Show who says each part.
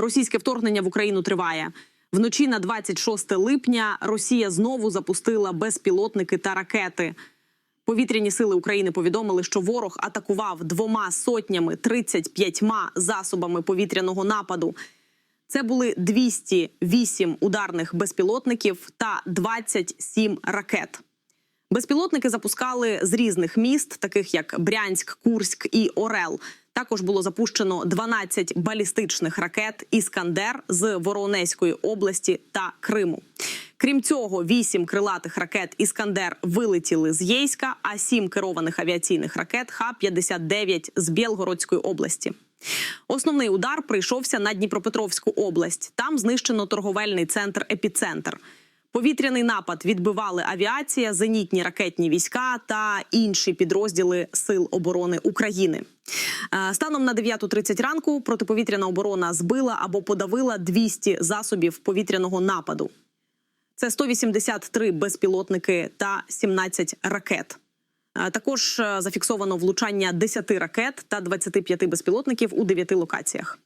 Speaker 1: Російське вторгнення в Україну триває. Вночі на 26 липня Росія знову запустила безпілотники та ракети. Повітряні сили України повідомили, що ворог атакував двома сотнями 35 засобами повітряного нападу. Це були 208 ударних безпілотників та 27 ракет. Безпілотники запускали з різних міст, таких як Брянськ, Курськ і Орел. Також було запущено 12 балістичних ракет Іскандер з Воронезької області та Криму. Крім цього, 8 крилатих ракет Іскандер вилетіли з Єйська, а 7 керованих авіаційних ракет Х-59 з Білгородської області. Основний удар прийшовся на Дніпропетровську область. Там знищено торговельний центр Епіцентр. Повітряний напад відбивали авіація, зенітні ракетні війська та інші підрозділи Сил оборони України. Е, Станом на 9.30 ранку протиповітряна оборона збила або подавила 200 засобів повітряного нападу. Це 183 безпілотники та 17 ракет. Е, Також е, зафіксовано влучання 10 ракет та 25 безпілотників у 9 локаціях.